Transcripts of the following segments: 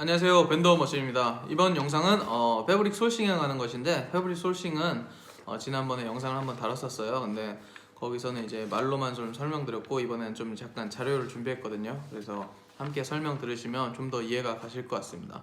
안녕하세요. 밴더 머신입니다. 이번 영상은 어, 패브릭 솔싱에 관한 것인데 패브릭 솔싱은 어, 지난번에 영상을 한번 다뤘었어요. 근데 거기서는 이제 말로만 좀 설명드렸고 이번엔 좀 잠깐 자료를 준비했거든요. 그래서 함께 설명 들으시면 좀 더 이해가 가실 것 같습니다.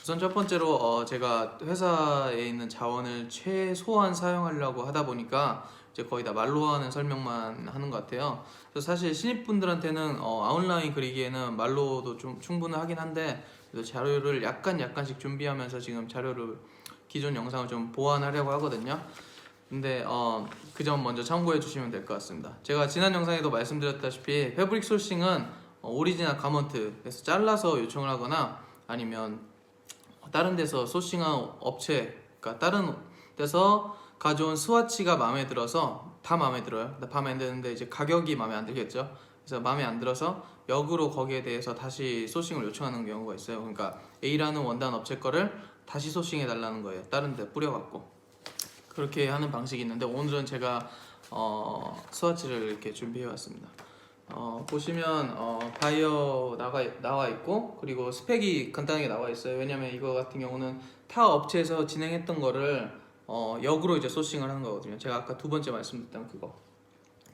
우선 첫 번째로 어, 제가 회사에 있는 자원을 최소한 사용하려고 하다 보니까 이제 거의 다 말로 하는 설명만 하는 것 같아요. 그래서 사실 신입분들한테는 어, 아웃라인 그리기에는 말로도 좀 충분하긴 한데 자료를 약간 약간씩 준비하면서 지금 자료를 기존 영상을 좀 보완하려고 하거든요. 근데 어, 그 점 먼저 참고해 주시면 될 것 같습니다. 제가 지난 영상에도 말씀드렸다시피 패브릭 소싱은 어, 오리지널 가먼트에서 잘라서 요청을 하거나 아니면 다른 데서 소싱한 업체, 그러니까 다른 데서 가져온 스와치가 마음에 들어서 다 마음에 들어요. 근데 마음에 안 드는데 이제 가격이 마음에 안 들겠죠. 그래서 마음에 안 들어서 역으로 거기에 대해서 다시 소싱을 요청하는 경우가 있어요. 그러니까 A라는 원단 업체 거를 다시 소싱해 달라는 거예요. 다른 데 뿌려갖고 그렇게 하는 방식이 있는데 오늘은 제가 어, 스와치를 이렇게 준비해 왔습니다. 어, 보시면 어, 바이어 나가 나와 있고 그리고 스펙이 간단하게 나와 있어요. 왜냐면 이거 같은 경우는 타 업체에서 진행했던 거를 어, 역으로 이제 소싱을 하는 거거든요. 제가 아까 두 번째 말씀드렸던 그거.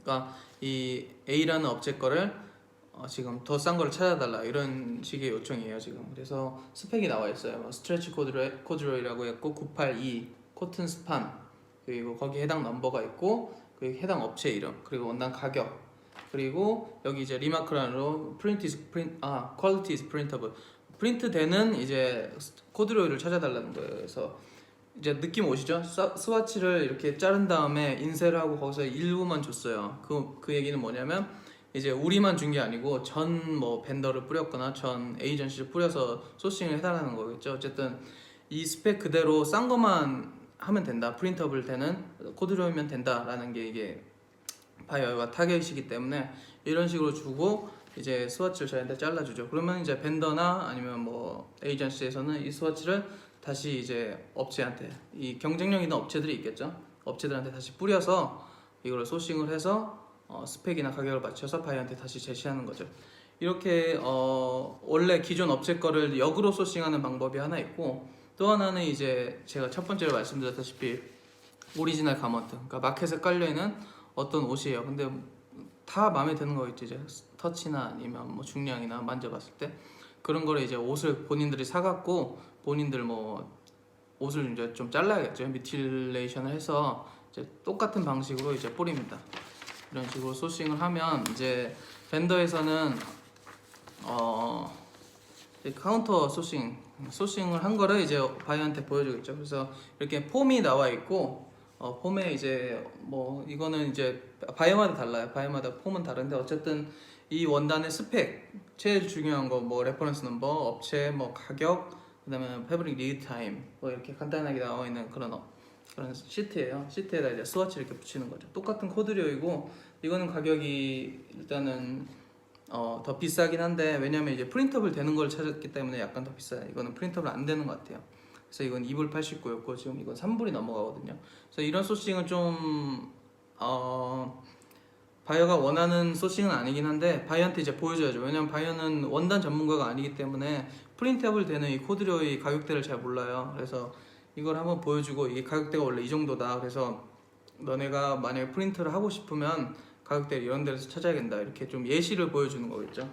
그러니까 이 A라는 업체 거를 어, 지금 더 싼 거를 찾아달라 이런 식의 요청이에요 지금. 그래서 스펙이 나와 있어요. 뭐 스트레치 코드로이, 코드로이라고 했고 982 코튼 스판 그리고 거기 해당 넘버가 있고 그리고 해당 업체 이름 그리고 원단 가격 그리고 여기 이제 리마크란으로 프린트 is 프린 아 퀄리티 printable 프린트 되는 이제 코드로이를 찾아달라는 거예요. 그래서 이제 느낌 오시죠? 스- 스와치를 이렇게 자른 다음에 인쇄를 하고 거기서 일부만 줬어요. 그, 그 얘기는 뭐냐면 이제 우리만 준 게 아니고 전 뭐 벤더를 뿌렸거나 전 에이전시를 뿌려서 소싱을 해달라는 거겠죠. 어쨌든 이 스펙 그대로 싼 것만 하면 된다. 프린터블 되는 코드로이면 된다라는 게 이게 바이어가 타겟이기 때문에 이런 식으로 주고 이제 스와치를 저희한테 잘라주죠. 그러면 이제 벤더나 아니면 뭐 에이전시에서는 이 스와치를 다시 이제 업체한테 이 경쟁력 있는 업체들이 있겠죠. 업체들한테 다시 뿌려서 이걸 소싱을 해서 어, 스펙이나 가격을 맞춰서 바이어한테 다시 제시하는 거죠. 이렇게 어, 원래 기존 업체 거를 역으로 소싱하는 방법이 하나 있고 또 하나는 이제 제가 첫 번째로 말씀드렸다시피 오리지널 가먼트, 그러니까 마켓에 깔려 있는 어떤 옷이에요. 근데 다 마음에 드는 거 있죠. 이제 터치나 아니면 뭐 중량이나 만져봤을 때 그런 거를 이제 옷을 본인들이 사갖고 본인들 뭐 옷을 이제 좀 잘라야겠죠. 미틸레이션을 해서 이제 똑같은 방식으로 이제 뿌립니다. 이런 식으로 소싱을 하면 이제 벤더에서는 어 카운터 소싱 소싱을 한 거를 이제 바이한테 보여주겠죠. 그래서 이렇게 폼이 나와 있고 어, 폼에 이제 뭐 이거는 이제 바이어마다 달라요. 바이어마다 폼은 다른데 어쨌든 이 원단의 스펙 제일 중요한 거 뭐 레퍼런스 넘버, 업체, 뭐 가격, 그다음에 패브릭 리드 타임 뭐 이렇게 간단하게 나와 있는 그런 어, 그런 시트예요. 시트에다 이제 스와치 이렇게 붙이는 거죠. 똑같은 코드료이고 이거는 가격이 일단은 어, 더 비싸긴 한데 왜냐면 이제 프린터블 되는 걸 찾았기 때문에 약간 더 비싸요. 이거는 프린터블 안 되는 것 같아요. 그래서 이건 2불 89였고 지금 이건 3불이 넘어가거든요. 그래서 이런 소싱은 좀 어, 바이어가 원하는 소싱은 아니긴 한데 바이어한테 이제 보여줘야죠. 왜냐면 바이어는 원단 전문가가 아니기 때문에 프린터블 되는 이 코드료의 가격대를 잘 몰라요. 그래서 이걸 한번 보여주고 이게 가격대가 원래 이 정도다. 그래서 너네가 만약에 프린트를 하고 싶으면 가격대 이런 데서 찾아야 된다. 이렇게 좀 예시를 보여주는 거겠죠.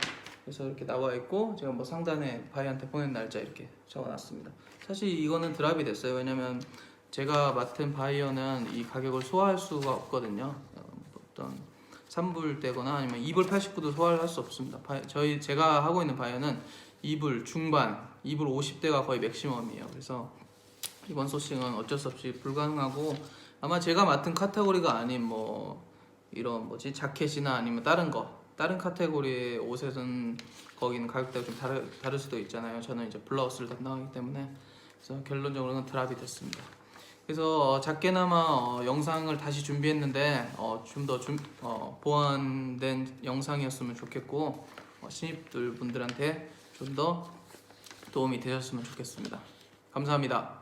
그래서 이렇게 나와 있고 제가 뭐 상단에 바이한테 보낸 날짜 이렇게 적어놨습니다. 사실 이거는 드랍이 됐어요. 왜냐면 제가 맡은 바이어는 이 가격을 소화할 수가 없거든요. 어, 어떤 3불 되거나 아니면 2불 89도 소화를 할수 없습니다. 바이- 저희 제가 하고 있는 바이어는 2불 중반, 2불 50대가 거의 맥시멈이에요. 그래서 이번 소싱은 어쩔 수 없이 불가능하고 아마 제가 맡은 카테고리가 아닌 뭐 이런 뭐지 자켓이나 아니면 다른 거 다른 카테고리의 옷에서는 거기는 가격대가 좀 다르, 다를 수도 있잖아요. 저는 이제 블라우스를 담당하기 때문에 그래서 결론적으로는 드랍이 됐습니다. 그래서 어, 작게나마 어, 영상을 다시 준비했는데 어, 좀더 어, 보완된 영상이었으면 좋겠고 어, 신입들 분들한테 좀 더 도움이 되셨으면 좋겠습니다. 감사합니다.